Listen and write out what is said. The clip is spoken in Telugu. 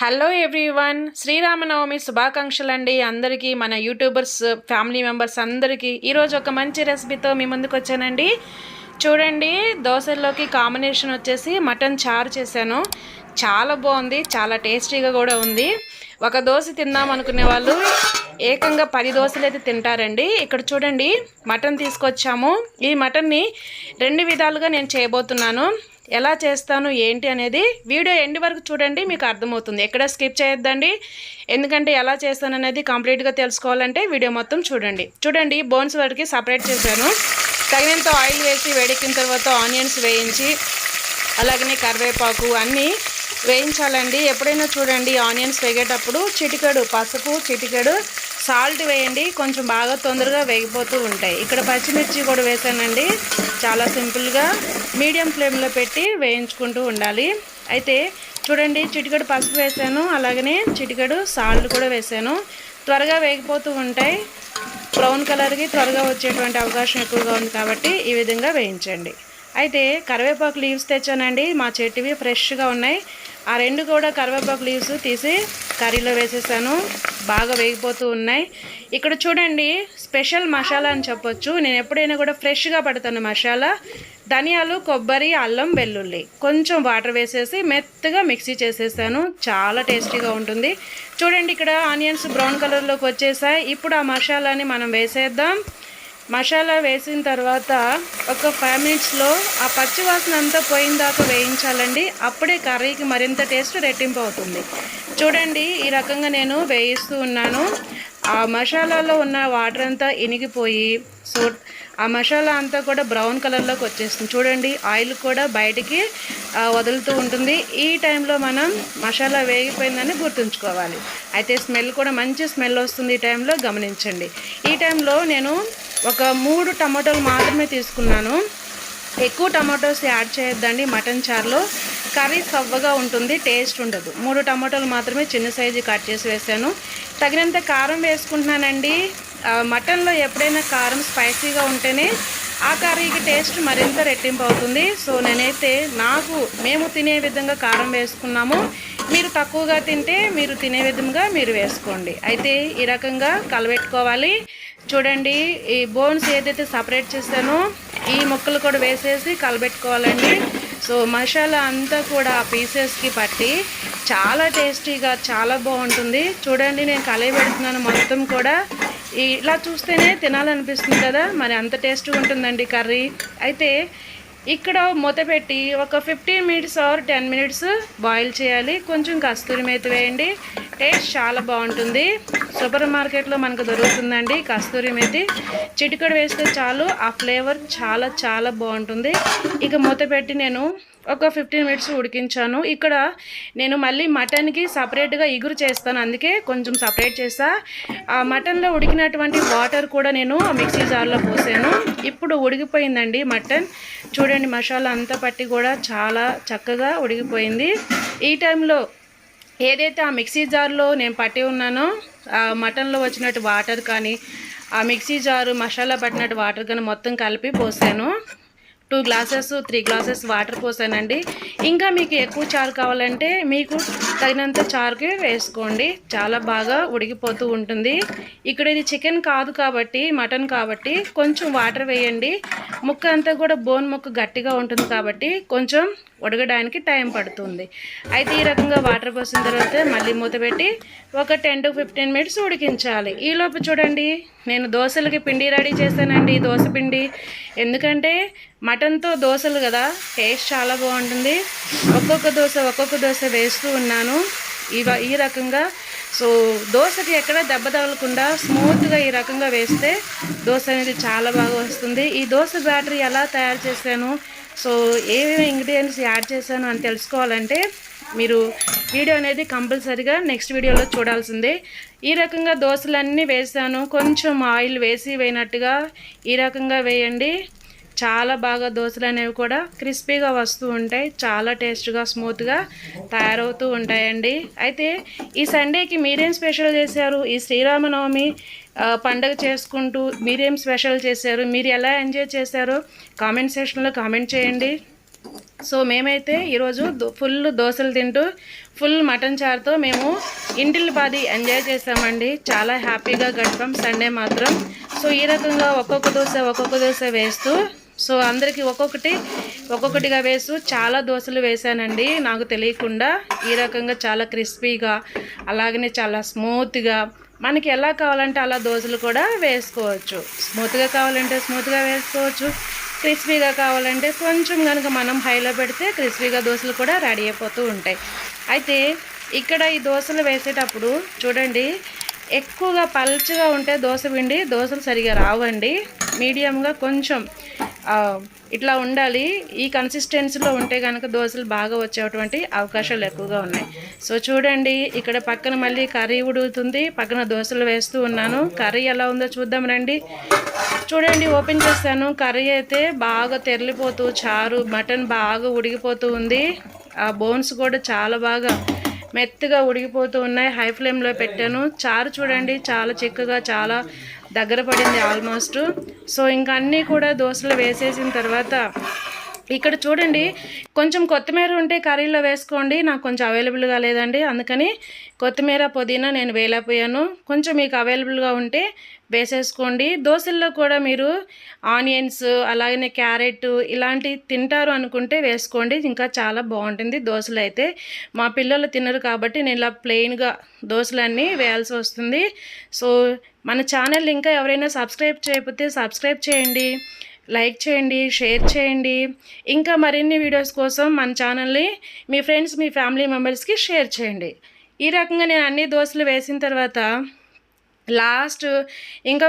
హలో ఎవ్రీవన్ శ్రీరామనవమి శుభాకాంక్షలు అండి అందరికీ మన యూట్యూబర్స్ ఫ్యామిలీ మెంబర్స్ అందరికీ ఈరోజు ఒక మంచి రెసిపీతో మీ ముందుకు వచ్చానండి. చూడండి దోశల్లోకి కాంబినేషన్ వచ్చేసి మటన్ చారు చేశాను. చాలా బాగుంది చాలా టేస్టీగా కూడా ఉంది. ఒక దోశ తిందాం అనుకునే వాళ్ళు ఏకంగా పది దోశలు అయితే తింటారండి. ఇక్కడ చూడండి మటన్ తీసుకొచ్చాము. ఈ మటన్ని రెండు విధాలుగా నేను చేయబోతున్నాను. ఎలా చేస్తాను ఏంటి అనేది వీడియో ఎండ్ వరకు చూడండి మీకు అర్థమవుతుంది. ఎక్కడ స్కిప్ చేయొద్దండి. ఎందుకంటే ఎలా చేస్తాను అనేది కంప్లీట్గా తెలుసుకోవాలంటే వీడియో మొత్తం చూడండి. చూడండి బోన్స్ వరకు సపరేట్ చేశాను. తగినంత ఆయిల్ వేసి వేడెక్కిన తర్వాత ఆనియన్స్ వేయించి అలాగనే కరివేపాకు అన్నీ వేయించాలండి. ఎప్పుడైనా చూడండి ఆనియన్స్ వేగేటప్పుడు చిటికెడు పసుపు చిటికెడు సాల్ట్ వేయండి. కొంచెం బాగా తొందరగా వేగిపోతూ ఉంటాయి. ఇక్కడ పచ్చిమిర్చి కూడా వేసానండి. చాలా సింపుల్గా మీడియం ఫ్లేమ్లో పెట్టి వేయించుకుంటూ ఉండాలి. అయితే చూడండి చిటికెడు పసుపు వేసాను. అలాగనే చిటికెడు సాల్ట్ కూడా వేసాను. త్వరగా వేగిపోతూ ఉంటాయి. బ్రౌన్ కలర్కి త్వరగా వచ్చేటువంటి అవకాశం ఎక్కువగా ఉంది కాబట్టి ఈ విధంగా వేయించండి. అయితే కరివేపాకు లీవ్స్ తెచ్చానండి. మా చెట్టువి ఫ్రెష్గా ఉన్నాయి. ఆ రెండు కూడా కరివేపాకు లీవ్స్ తీసి కర్రీలో వేసేసాను. బాగా వేగిపోతూ ఉన్నాయి. ఇక్కడ చూడండి స్పెషల్ మసాలా అని చెప్పొచ్చు. నేను ఎప్పుడైనా కూడా ఫ్రెష్గా పడతాను మసాలా. ధనియాలు కొబ్బరి అల్లం వెల్లుల్లి. కొంచెం వాటర్ వేసేసి మెత్తగా మిక్సీ చేసేసాను. చాలా టేస్టీగా ఉంటుంది. చూడండి ఇక్కడ ఆనియన్స్ బ్రౌన్ కలర్లోకి వచ్చేసాయి. ఇప్పుడు ఆ మసాలాని మనం వేసేద్దాం. మసాలా వేసిన తర్వాత ఒక ఫైవ్ మినిట్స్లో ఆ పచ్చి వాసన అంతా పోయిన దాకా వేయించాలండి. అప్పుడే కర్రీకి మరింత టేస్ట్ రెట్టింపు అవుతుంది. చూడండి ఈ రకంగా నేను వేయిస్తూ ఉన్నాను. ఆ మసాలాలో ఉన్న వాటర్ అంతా ఇనిగిపోయి సో ఆ మసాలా అంతా కూడా బ్రౌన్ కలర్లోకి వచ్చేస్తుంది. చూడండి ఆయిల్ కూడా బయటికి వదులుతూ ఉంటుంది. ఈ టైంలో మనం మసాలా వేగిపోయిందని గుర్తుంచుకోవాలి. అయితే స్మెల్ కూడా మంచి స్మెల్ వస్తుంది ఈ టైంలో గమనించండి. ఈ టైంలో నేను ఒక మూడు టమాటోలు మాత్రమే తీసుకున్నాను. ఎక్కువ టమాటోస్ యాడ్ చేయొద్దండి మటన్ చారులో. కర్రీ సవ్వగా ఉంటుంది టేస్ట్ ఉండదు. మూడు టమాటోలు మాత్రమే చిన్న సైజు కట్ చేసి వేసాను. తగినంత కారం వేసుకుంటున్నానండి. మటన్లో ఎప్పుడైనా కారం స్పైసీగా ఉంటేనే ఆ కర్రీకి టేస్ట్ మరింత రెట్టింపు అవుతుంది. సో నేనైతే నాకు మేము తినే విధంగా కారం వేసుకున్నాము. మీరు తక్కువగా తింటే మీరు తినే విధంగా మీరు వేసుకోండి. అయితే ఈ రకంగా కలబెట్టుకోవాలి. చూడండి ఈ బోన్స్ ఏదైతే సపరేట్ చేస్తానో ఈ ముక్కలు కూడా వేసేసి కలబెట్టుకోవాలండి. సో మసాలా అంతా కూడా ఆ పీసెస్కి పట్టి చాలా టేస్టీగా చాలా బాగుంటుంది. చూడండి నేను కలయి పెడుతున్నాను మొత్తం కూడా. ఇలా చూస్తేనే తినాలనిపిస్తుంది కదా మరి అంత టేస్ట్గా ఉంటుందండి కర్రీ. అయితే ఇక్కడ మూత పెట్టి ఒక fifteen minutes or ten minutes boil చేయాలి. కొంచెం కస్తూరి మేత వేయండి. టేస్ట్ చాలా బాగుంటుంది. సూపర్ మార్కెట్లో మనకు దొరుకుతుందండి కస్తూరి మెతి. చిటికడ వేస్తే చాలు ఆ ఫ్లేవర్ చాలా చాలా బాగుంటుంది. ఇక మూత పెట్టి నేను ఒక ఫిఫ్టీన్ మినిట్స్ ఉడికించాను. ఇక్కడ నేను మళ్ళీ మటన్కి సపరేట్గా ఇగురు చేస్తాను. అందుకే కొంచెం సపరేట్ చేస్తా. ఆ మటన్లో ఉడికినటువంటి వాటర్ కూడా నేను మిక్సీ జార్లో పోసాను. ఇప్పుడు ఉడికిపోయిందండి మటన్. చూడండి మసాలా అంతా పట్టి కూడా చాలా చక్కగా ఉడికిపోయింది. ఈ టైంలో ఏదైతే ఆ మిక్సీ జార్లో నేను పట్టి ఉన్నానో ఆ మటన్లో వచ్చినట్టు వాటర్ కానీ ఆ మిక్సీ జారు మసాలా పట్టినట్టు వాటర్ కానీ మొత్తం కలిపి పోసాను. Two glasses three glasses water పోసానండి. ఇంకా మీకు ఎక్కువ చారు కావాలంటే మీకు తగినంత చారుకి వేసుకోండి. చాలా బాగా ఉడికిపోతూ ఉంటుంది. ఇక్కడ ఇది చికెన్ కాదు కాబట్టి మటన్ కాబట్టి కొంచెం వాటర్ వేయండి. ముక్క అంతా కూడా బోన్ ముక్క గట్టిగా ఉంటుంది కాబట్టి కొంచెం ఉడకడానికి టైం పడుతుంది. అయితే ఈ రకంగా వాటర్ పోసిన తర్వాత మళ్ళీ మూత పెట్టి ఒక టెన్ టు ఫిఫ్టీన్ మినిట్స్ ఉడికించాలి. ఈలోపు చూడండి నేను దోశలకి పిండి రెడీ చేశానండి. దోశ పిండి ఎందుకంటే మటన్తో దోశలు కదా టేస్ట్ చాలా బాగుంటుంది. ఒక్కొక్క దోశ ఒక్కొక్క దోశ వేస్తూ ఉన్నాను. ఇవ ఈ రకంగా సో దోశకి ఎక్కడ దెబ్బ తగలకుండా స్మూత్గా ఈ రకంగా వేస్తే దోశ అనేది చాలా బాగా వస్తుంది. ఈ దోశ బ్యాటరీ ఎలా తయారు చేశాను సో ఏమేమి ఇంగ్రీడియంట్స్ యాడ్ చేశాను అని తెలుసుకోవాలంటే మీరు వీడియో అనేది కంపల్సరీగా నెక్స్ట్ వీడియోలో చూడాల్సిందే. ఈ రకంగా దోశలన్నీ వేసాను. కొంచెం ఆయిల్ వేసి వేయనట్టుగా ఈ రకంగా వేయండి. చాలా బాగా దోశలు అనేవి కూడా క్రిస్పీగా వస్తూ ఉంటాయి. చాలా టేస్ట్గా స్మూత్గా తయారవుతూ ఉంటాయండి. అయితే ఈ సండేకి మీరేం స్పెషల్ చేశారు? ఈ శ్రీరామనవమి పండగ చేసుకుంటూ మీరేం స్పెషల్ చేశారు? మీరు ఎలా ఎంజాయ్ చేశారో? కామెంట్ సెక్షన్లో కామెంట్ చేయండి. సో మేమైతే ఈరోజు దో- ఫుల్ దోశలు తింటూ ఫుల్ మటన్ చారుతో మేము ఇంటిల్లి పాది ఎంజాయ్ చేసామండి చాలా హ్యాపీగా గడిపాం సండే మాత్రం. సో ఈ రకంగా ఒక్కొక్క దోశ ఒక్కొక్క దోశ వేస్తూ సో అందరికీ ఒక్కొక్కటి ఒక్కొక్కటిగా వేస్తూ చాలా దోశలు వేశానండి. నాకు తెలియకుండా ఈ రకంగా చాలా క్రిస్పీగా అలాగనే చాలా స్మూత్గా మనకి ఎలా కావాలంటే అలా దోశలు కూడా వేసుకోవచ్చు. స్మూత్గా కావాలంటే స్మూత్గా వేసుకోవచ్చు. క్రిస్పీగా కావాలంటే కొంచెం కనుక మనం హైలో పెడితే క్రిస్పీగా దోశలు కూడా రెడీ అయిపోతూ ఉంటాయి. అయితే ఇక్కడ ఈ దోశలు వేసేటప్పుడు చూడండి ఎక్కువగా పల్చగా ఉంటే దోశ పిండి దోశలు సరిగా రావండి. మీడియంగా కొంచెం ఇట్లా ఉండాలి. ఈ కన్సిస్టెన్సీలో ఉంటే కనుక దోశలు బాగా వచ్చేటువంటి అవకాశాలు ఎక్కువగా ఉన్నాయి. సో చూడండి ఇక్కడ పక్కన మళ్ళీ కర్రీ ఉడుకుతుంది పక్కన దోశలు వేస్తూ ఉన్నాను. కర్రీ ఎలా ఉందో చూద్దాం రండి. చూడండి ఓపెన్ చేస్తాను. కర్రీ అయితే బాగా తెరలిపోతూ చారు మటన్ బాగా ఉడిగిపోతూ ఉంది. ఆ బోన్స్ కూడా చాలా బాగా మెత్తగా ఉడిగిపోతూ ఉన్నాయి. హై ఫ్లేమ్లో పెట్టాను. చారు చూడండి చాలా చిక్కగా చాలా దగ్గర పడింది ఆల్మోస్ట్. సో ఇంకా అన్నీ కూడా దోశలు వేసేసిన తర్వాత ఇక్కడ చూడండి కొంచెం కొత్తిమీర ఉంటే కర్రీలో వేసుకోండి నాకు కొంచెం అవైలబుల్గా లేదండి అందుకని కొత్తిమీర పుదీనా నేను వేయలేకపోయాను. కొంచెం మీకు అవైలబుల్గా ఉంటే వేసేసుకోండి. దోశల్లో కూడా మీరు ఆనియన్స్ అలాగనే క్యారెట్ ఇలాంటి తింటారు అనుకుంటే వేసుకోండి ఇంకా చాలా బాగుంటుంది దోశలు అయితే. మా పిల్లలు తినరు కాబట్టి నేను ఇలా ప్లెయిన్గా దోశలన్నీ వేయాల్సి వస్తుంది. సో మన ఛానల్ ఇంకా ఎవరైనా సబ్స్క్రైబ్ చేయకపోతే సబ్స్క్రైబ్ చేయండి. లైక్ చేయండి షేర్ చేయండి. ఇంకా మరిన్ని వీడియోస్ కోసం మన ఛానల్ని మీ ఫ్రెండ్స్ మీ ఫ్యామిలీ మెంబర్స్కి షేర్ చేయండి. ఈ రకంగా నేను అన్ని దోశలు వేసిన తర్వాత లాస్ట్ ఇంకా